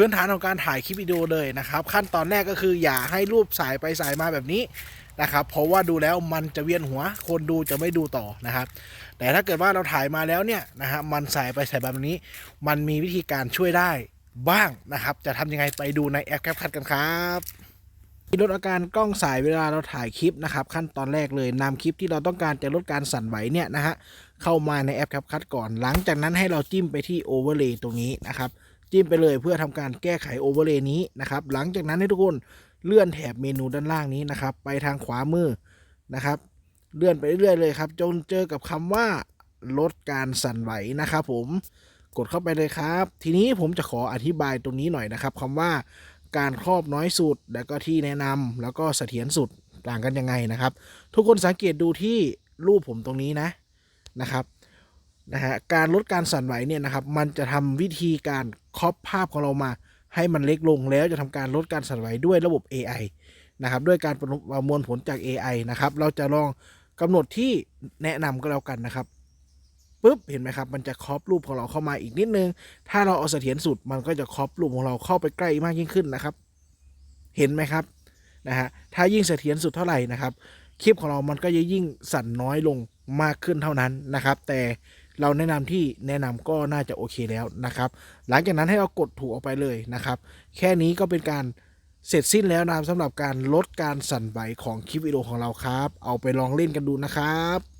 พื้นฐานของการถ่ายคลิปวิดีโอเลยนะครับ ขั้นตอนแรกก็คืออย่าให้รูปสายไปสายมาแบบนี้นะครับ เพราะว่าดูแล้วมันจะเวียนหัว คนดูจะไม่ดูต่อนะครับ แต่ถ้าเกิดว่าเราถ่ายมาแล้วเนี่ยนะฮะมันสายไปสายมาแบบนี้ มันมีวิธีการช่วยได้บ้างนะครับ จะทำยังไงไปดูในแอปแคปคัดกันครับลดอาการกล้องสายเวลาเราถ่ายคลิปนะครับ ขั้นตอนแรกเลยนำคลิปที่เราต้องการจะลดการสั่นไหวเนี่ยนะฮะเข้ามาในแอปแคปคัดก่อน หลังจากนั้นให้เราจิ้มไปที่โอเวอร์เลย์ตรงนี้นะครับ จิ้มไปเลยเพื่อทำการแก้ไขโอเวอร์เลย์นี้นะครับ หลังจากนั้นให้ทุกคนเลื่อนแถบเมนูด้านล่างนี้นะครับ ไปทางขวามือนะครับ เลื่อนไปเรื่อยๆเลยครับจนเจอกับคำว่าลดการสั่นไหวนะครับ ผมกดเข้าไปเลยครับ ทีนี้ผมจะขออธิบายตรงนี้หน่อยนะครับคำว่าการครอบน้อยสุด แล้วก็ที่แนะนำแล้วก็เสถียรสุดต่างกันยังไงนะครับ ทุกคนสังเกตดูที่รูปผมตรงนี้นะนะครับ นะฮะการลดการสั่นไหวเนี่ยนะครับมันจะทำวิธีการครอปภาพของเรามาให้มันเล็กลงแล้วจะทำการลดการสั่นไหวด้วยระบบ AI นะครับด้วยการประมวลผลจาก AI นะครับเราจะลองกำหนดที่แนะนำก็แล้วกันนะครับปุ๊บเห็นไหมครับมันจะครอปรูปของเราเข้ามาอีกนิดนึง ถ้าเราเอาเสถียรสุดมันก็จะครอปรูปของเราเข้าไปใกล้มากยิ่งขึ้นนะครับ เห็นไหมครับนะฮะถ้ายิ่งเสถียรสุดเท่าไหร่นะครับคลิปของเรามันก็จะยิ่งสั่นน้อยลงมากขึ้นเท่านั้นนะครับ แต่ เราแนะนำที่แนะนำก็น่าจะโอเคแล้วนะครับ หลังจากนั้นให้เรากดถูกออกไปเลยนะครับ แค่นี้ก็เป็นการเสร็จสิ้นแล้วนะครับสำหรับการลดการสั่นไหวของคลิปวิดีโอของเราครับ เอาไปลองเล่นกันดูนะครับ